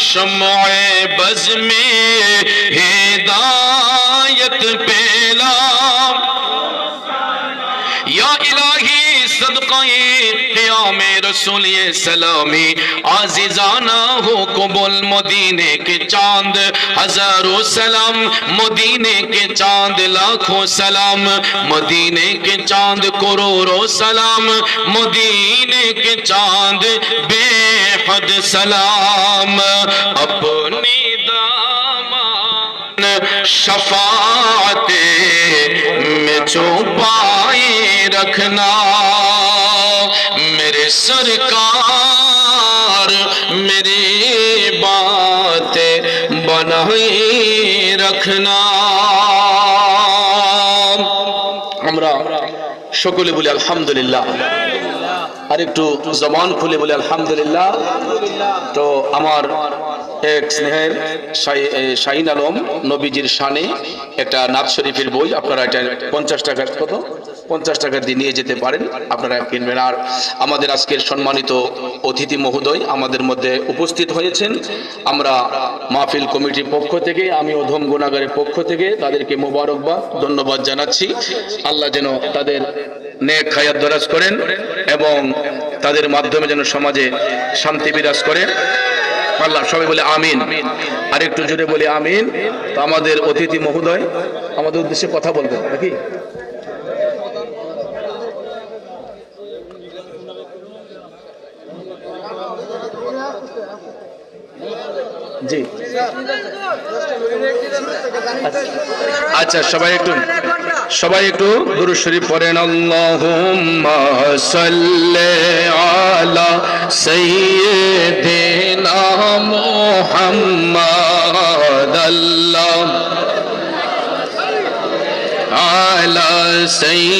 شمع بز میں ہدایت پیلا یا الہی صدقہ क़याम रसूल ये सलामी आजिजाना हो कबुल मदीने के चाँद हज़ारों सलाम मदीने के चाँद लाखों सलाम मदीने के चाँद करोड़ों सलाम मदीने के चाँद बेहद सलाम अपनी दामान शफाते में छुपाए रखना सरकार मेरी बातें बनाए रखना আমরা সকলে বলি আলহামদুলিল্লাহ আর একটু জবান খুলে বলি আলহামদুলিল্লাহ তো আমার এক স্নেহের শাহি- এ, শাহিন আলম নবীজির শানে একটা নাথ শরীফের বই আপনারা এটা পঞ্চাশ টাকা কত পঞ্চাশ টাকা দিয়ে নিয়ে যেতে পারেন, আপনারা কিনবেন। আর আমাদের আজকের সম্মানিত অতিথি মহোদয় আমাদের মধ্যে উপস্থিত হয়েছেন। আমরা মাহফিল কমিটির পক্ষ থেকে আমি অধম গুণাগারের পক্ষ থেকে তাদেরকে মোবারকবাদ ধন্যবাদ জানাচ্ছি। আল্লাহ যেন তাদের নেক খায়াত দরাজ করেন এবং তাদের মাধ্যমে যেন সমাজে শান্তি বিরাজ করে। আল্লাহ সবাই বলে আমিন। আর একটু জোরে বলে আমিন। তো আমাদের অতিথি মহোদয়, আমাদের উদ্দেশ্যে কথা বলবেন নাকি? জি। আচ্ছা সবাই একটু সবাই একটু গুরু শরীফ পড়েন। আল্লাহুম্মা আলা সাইয়্যিদিনা মুহাম্মাদ আল্লাহ আলা সাইয়্যিদিনা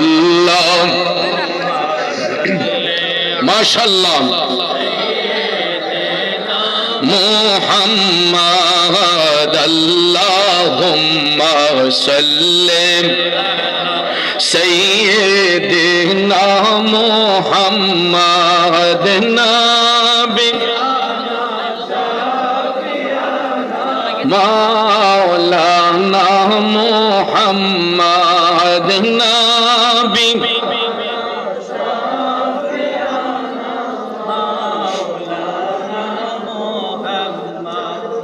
মাশাল্লাহ। মাশাল্লাহ। মোহাম্মদ আল্লাহুম্মা সাল্লিম সাইয়্যিদিনা মোহাম্মদ নাবি। মাওলানা মোহাম্মদ না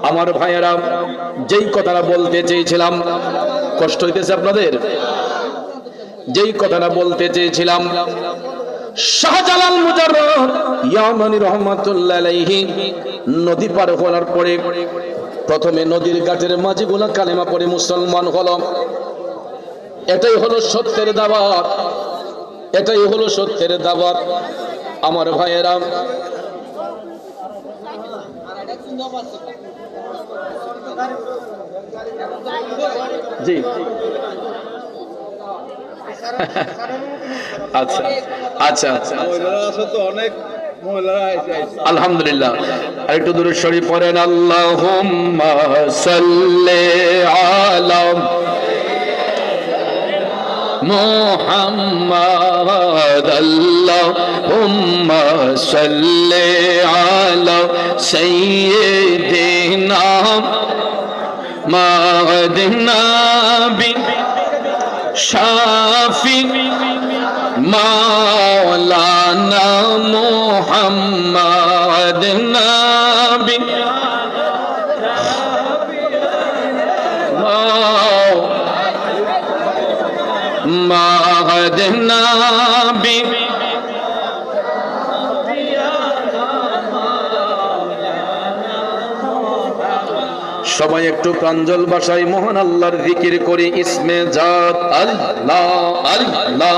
আমার ভাইয়েরা, যেই কথাটা বলতে চেয়েছিলাম, কষ্ট হইতেছে আপনাদের? যেই কথাটা বলতে চেয়েছিলাম, শাহজালাল আলাইহি পার পরে, প্রথমে নদীর কালেমা মুসলমান হলো। এটাই হলো সত্যের দাওয়াত। এটাই হলো আমার ভাইয়েরা জি। আচ্ছা আচ্ছা। আচ্ছা তো আলহামদুলিল্লাহ। একটু দূরে শরীফ পড়েন। আল্লাহ আলম মোহাম্মদ আল্লাহ। اللهم صل على سيدنا مهدنا شافي مولانا محمد نبي مهد نبي সবাই একটু প্রাঞ্জল ভাষায় মোহন আল্লাহর জিকির করি ইসমে জাত আল্লাহ আল্লাহ।